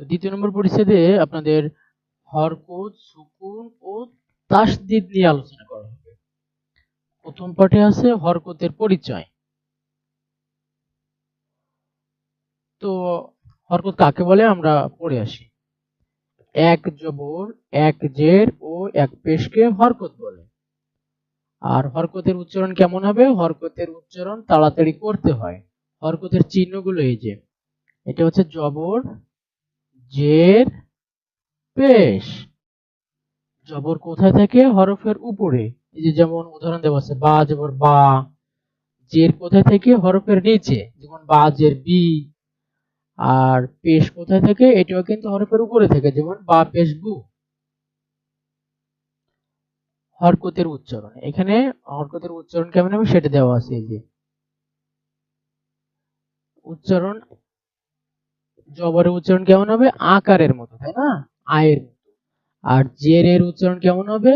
দ্বিতীয় নম্বর পরিচ্ছেদে আপনাদের হরকত, সুকুন ও তাসদিদ নিয়ে আলোচনা করা হবে। প্রথম পাঠে আছে হরকতের পরিচয়। তো হরকত কাকে বলে? আমরা পড়ে আসি। এক জবর, এক জের ও এক পেশকে হরকত বলে। আর হরকতের উচ্চারণ কেমন হবে? হরকতের উচ্চারণ তাড়াতাড়ি করতে হয়। হরকতের চিহ্নগুলো এই যে, এটা হচ্ছে জবর, জের, পেশ। জবর কোথায় থাকে? হরফের উপরে। এই যে যেমন উদাহরণ দেওয়া আছে, বা, জবর বা। জের কোথায় থেকে? হরফের নিচে। যেমন বা, জের, বি। আর পেশ কোথায় থাকে? এটাও কিন্তু হরফের উপরে থাকে, যেমন বা পেশ বু হরকতের উচ্চারণ। এখানে হরকতের উচ্চারণ কেমন হবে? সেটা দেওয়া আছে, এই যে। উচ্চারণ, জবরের উচ্চারণ কেমন হবে? আকারের মতো, তাই না? আয়ের মতো। আর জের এর উচ্চারণ কেমন হবে?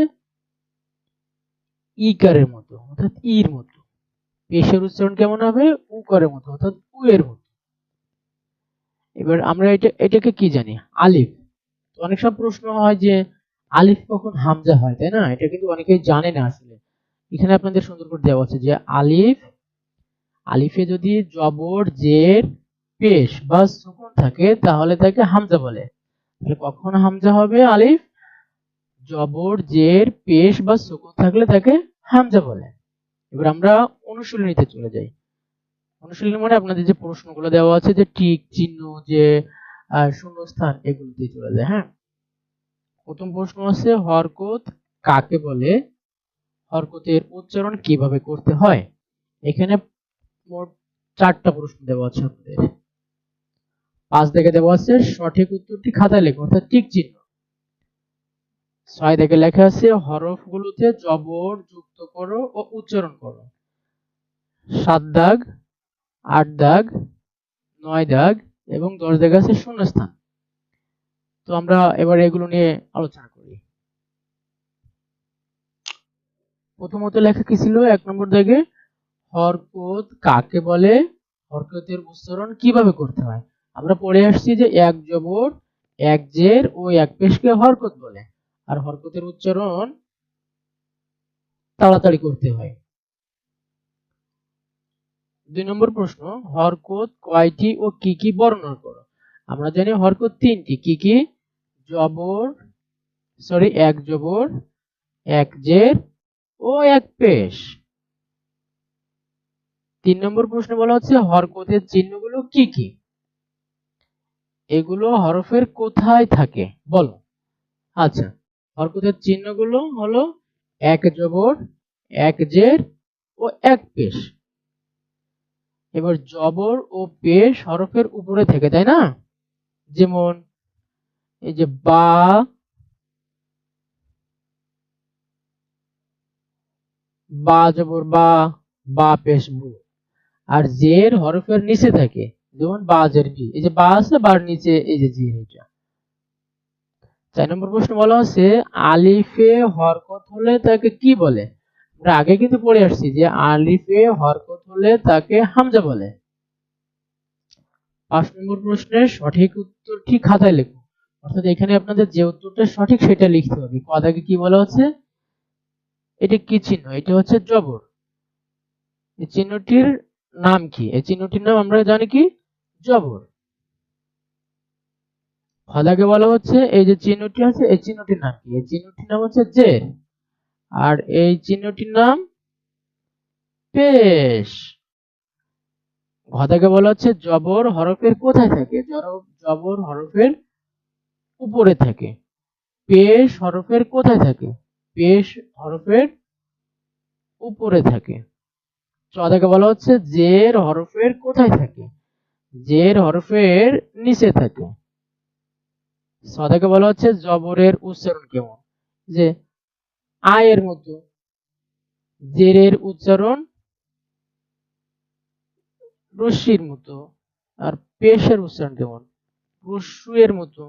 ইকারের মতো, অর্থাৎ ইর মতো। পেশের উচ্চারণ কেমন হবে? উকারের মতো, অর্থাৎ উ এর মতো। এবার আমরা এটা, এটাকে কি জানি? আলিফ। তো অনেক সব প্রশ্ন হয় যে, আলিফ কখন হামজা হয়, তাই না? এটা কিন্তু অনেকেই জানে না আসলে। এখানে আপনাদের সুন্দর করে দেওয়া আছে যে, আলিফ, আলিফে যদি জবর, জের, পেশ বা সুকুন থাকে, তাহলে তাকে হামজা বলে। তাহলে কখন হামজা হবে আলিফ? জবর, জের, পেশ বা সুকুন থাকলে তাকে হামজা বলে। এবার আমরা অনুশীলনীতে চলে যাই। অনুশীলনী মানে আপনাদের যে প্রশ্নগুলো দেওয়া আছে, যে টিক, চিহ্ন, যে শূন্যস্থান এগুলোতে চলে যায় হ্যাঁ? প্রথম প্রশ্ন আছে, হরকত কাকে বলে? হরকতের উচ্চারণ কীভাবে করতে হয়? এখানে চারটা প্রশ্ন দেওয়া আছে আপনাদের। পাঁচ দেখে দেওয়া আছে, সঠিক উত্তরটি খাতায় লেখো, অর্থাৎ টিক চিহ্ন। ছয় থেকে লেখা আছে, হরফগুলোতে জবর যুক্ত করো ও উচ্চারণ করো। সাত দাগ আট দাগ, নয় দাগ এবং দশ দাগ আছে শূন্যস্থান। তো আমরা এবার এগুলো নিয়ে আলোচনা করি। প্রথমত লেখা কি ছিল? এক নম্বর দাগে, হরকত কাকে বলে? হরকতের উচ্চারণ কীভাবে করতে হয়? আমরা পড়ে আসছি যে এক জবর, এক জের ও এক পেশকে হরকত বলে। আর হরকতের উচ্চারণ তাড়াতাড়ি করতে হয়। দুই নম্বর প্রশ্ন, হরকত কয়টি ও কি কি বর্ণনা করো? আমরা জানি হরকত তিনটি, কি কি? জবর সরি এক জবর, এক জের ও এক পেশ। তিন নম্বর প্রশ্ন বলা হচ্ছে হরকতের চিহ্নগুলো কি কি? এগুলো হরফের কোথায় থাকে? বলো। আচ্ছা হরকতের চিহ্নগুলো হলো এক জবর, এক জের ও এক পেশ। এবার জবর ও পেশ হরফের উপরে থেকে, তাই না? যেমন এই যে বা বা জবর বা বা পেশ বু। আর জের হরফের নিচে থাকে, যেমন বা। জের এই যে বা আছে, বার নিচে, এই যে জি এটা চার নম্বর প্রশ্ন বলা হচ্ছে, আলিফে হরকত হলে তাকে কি বলে? আমরা আগে কিন্তু পড়ে আসছি যে আলিফে হরকত হলে তাকে হামজা বলে। পাঁচ নম্বর প্রশ্নের সঠিক উত্তরটি খাতায় লেখো। অর্থাৎ এখানে আপনাদের যে উত্তরটা সঠিক সেটা লিখতে হবে। কথাকে কি বলা হচ্ছে? এটা কি চিহ্ন? এটা হচ্ছে জবর। এই চিহ্নটির নাম কি? এই চিহ্নটির নাম আমরা জানি কি? জবর। খদাকে বলা হচ্ছে, এই যে চিহ্নটি আছে, এই চিহ্নটির নাম কি? এই চিহ্নটির নাম হচ্ছে জের। আর এই চিহ্নটির নাম পেশ। ঘদাকে বলা হচ্ছে জবর হরফের কোথায় থাকে? জবর হরফের উপরে থাকে। পেশ হরফের কোথায় থাকে? পেশ হরফের উপরে থাকে। চদাকে বলা হচ্ছে জের হরফের কোথায় থাকে? জের হরফের নিচে থাকে। সদাকে বলা হচ্ছে জবরের উচ্চারণ কেমন? যে আয়ের মতো জেরের উচ্চারণ রশ্মির মতো আর পেশের উচ্চারণ কেমন? এর মতো।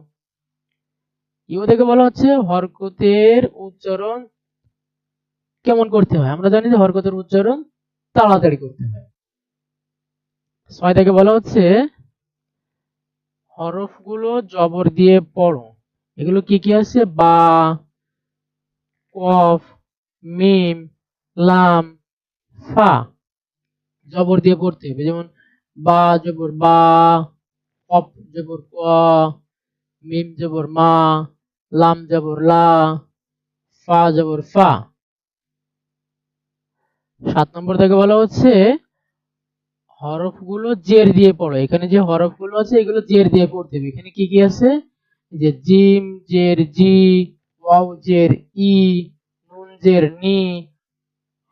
ইও থেকে বলা হচ্ছে হরকতের উচ্চারণ কেমন করতে হয়? আমরা জানি যে হরকতের উচ্চারণ তাড়াতাড়ি করতে হয়। ছয় থেকে বলা হচ্ছে হরফগুলো জবর দিয়ে পড়ো। এগুলো কি কি আছে? বা কফ, মিম, লাম, ফা। জবর দিয়ে পড়তে হবে, যেমন বা জবর বা, কফ জবর ক, মিম জবর মা, লাম জবর লা, ফা জবর ফা। সাত নম্বর থেকে বলা হচ্ছে, হরফগুলো জের দিয়ে পড়ো। এখানে যে হরফগুলো আছে, এগুলো জের দিয়ে পড়তে হবে। এখানে কি কি আছে? যে জিম, জের, জি ওয়াও জের ই নুন জের নি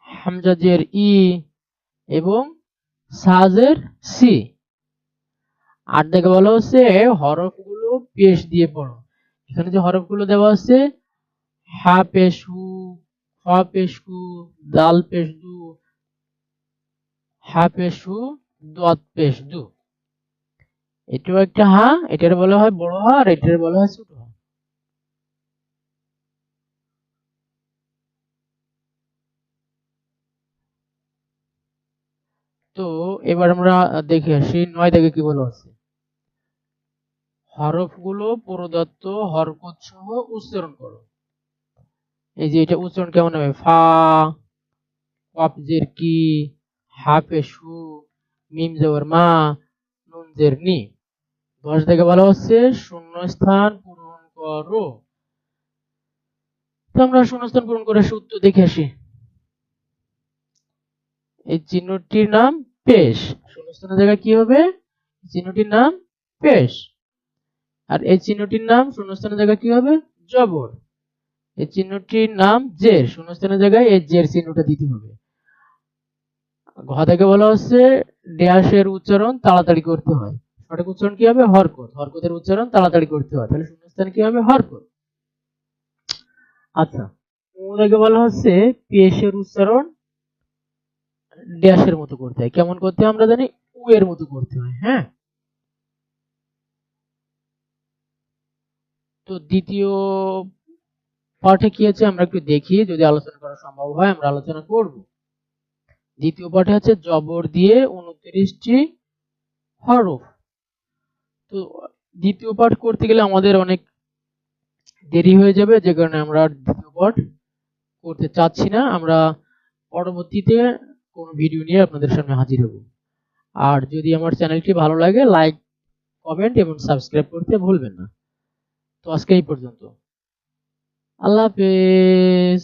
হামজা জের ই এবং সাজের সি। আট থেকে বলা হচ্ছে হরফগুলো পেশ দিয়ে পড়ো। এখানে যে হরফগুলো দেওয়া আছে হা পেশ হু, খ পেশ হু, দাল পেশ দু, হা পেশ হু, দত পেশ দু। এটাও একটা হা, এটার বলা হয় বড় হা, আর এটার বলা হয় ছোট তো এবার আমরা দেখে আসি নয় থেকে কি বলা আছে? হরফগুলো প্রদত্ত, হরকত সহ উচ্চারণ করো। এই যে এটা উচ্চারণ কেমন হবে? ফা কি, হাফে সু, মিম জবর মা, নুন জের নি। দশ থেকে বলা হচ্ছে শূন্য স্থান পূরণ করো। তো আমরা শূন্যস্থান পূরণ করে সূত্র দেখে আসি। এই চিহ্নটির নাম পেশ। শূন্যস্থানের জায়গায় কি হবে? চিহ্নটির নাম পেশ। আর এই চিহ্নটির নাম শূন্যস্থানের জায়গায় কি হবে? জবর। এই চিহ্নটির নাম জের। শূন্যস্থানের জায়গায় এই জের চিহ্নটা দিতে হবে। ঘ বলা হচ্ছে ড্যাশের উচ্চারণ তাড়াতাড়ি করতে হয়। সঠিক উচ্চারণ কি হবে? হরকত। হরকতের উচ্চারণ তাড়াতাড়ি করতে হয়। তাহলে শূন্যস্থানে কি হবে? হরকত। আচ্ছা। উ বলা হচ্ছে পেশের উচ্চারণ ড্যাশের মতো করতে হয়। কেমন করতে হয় আমরা জানি? উ এর মতো করতে হয় হ্যাঁ? তো দ্বিতীয় পাঠে কি আছে? আমরা একটু দেখি, যদি আলোচনা করা সম্ভব হয়, আমরা আলোচনা করব। দ্বিতীয় পাঠে আছে, জবর দিয়ে উনত্রিশটি হরফ। তো দ্বিতীয় পাঠ করতে গেলে আমাদের অনেক দেরি হয়ে যাবে, যে কারণে আমরা দ্বিতীয় পাঠ করতে চাচ্ছি না। আমরা পরবর্তীতে কোনো ভিডিও নিয়ে আপনাদের সামনে হাজির হব। আর যদি আমার চ্যানেলটি ভালো লাগে লাইক কমেন্ট এবং সাবস্ক্রাইব করতে ভুলবেন না। তো আজকে এই পর্যন্ত। আল্লাহ হাফেজ।